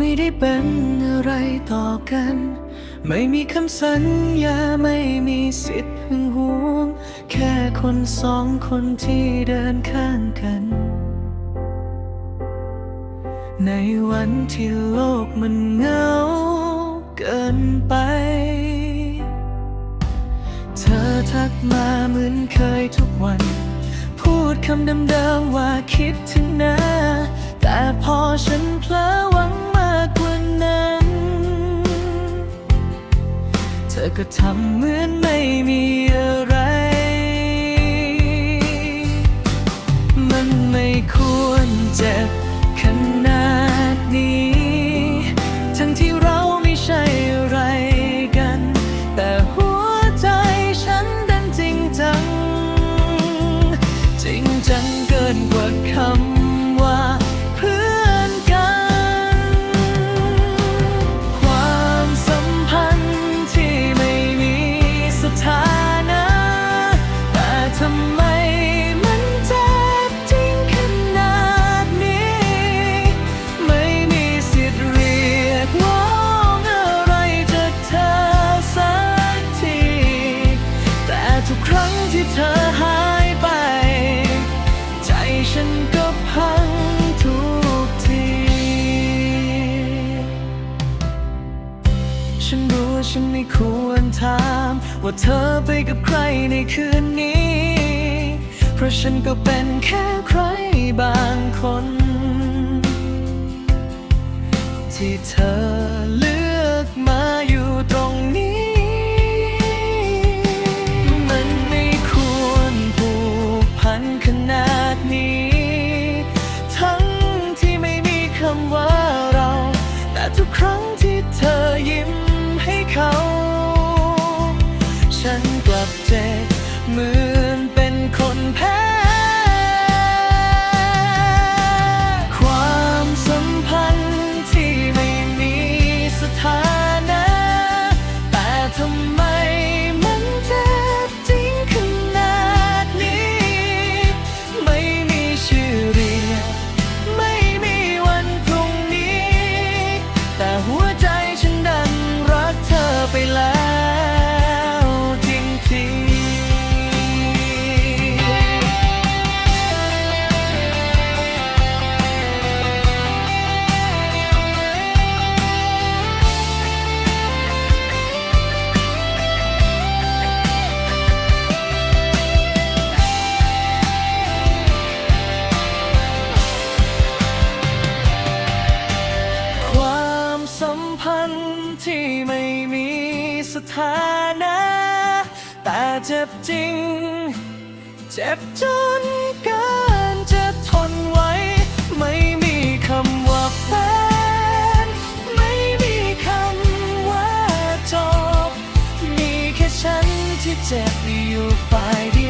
ม่ได้เป็นอะไรต่อกัน ไม่มีคำสัญญาไม่มีสิทธิ์หึงหวง แค่คนสองคนที่เดินข้างกัน ในวันที่โลกมันเหงาเกินไป เธอทักมาเหมือนเคยทุกวัน พูดคำเดิมๆว่าคิดถึงนะแต่พอฉันเพลอหวังมา อก็ทำเหมือนไม่มีอะไร มันไม่ควรเจ็บ ฉันรู้ว่าฉันไม่ควรถามว่าเธอไปกับใครในคืนนี้ เพราะฉันก็เป็นแค่ใครบางคน ที่เธอเลือกมาอยู่ตรงนี้ มันไม่ควรผูกพันขนาดนี้ ไม่มีสถานะ แต่เจ็บจริง เจ็บจนเกินจะทนไว้ ไม่มีคำว่าแฟน ไม่มีคำว่าจบ มีแค่ฉันที่เจ็บอยู่ฝ่ายเดียว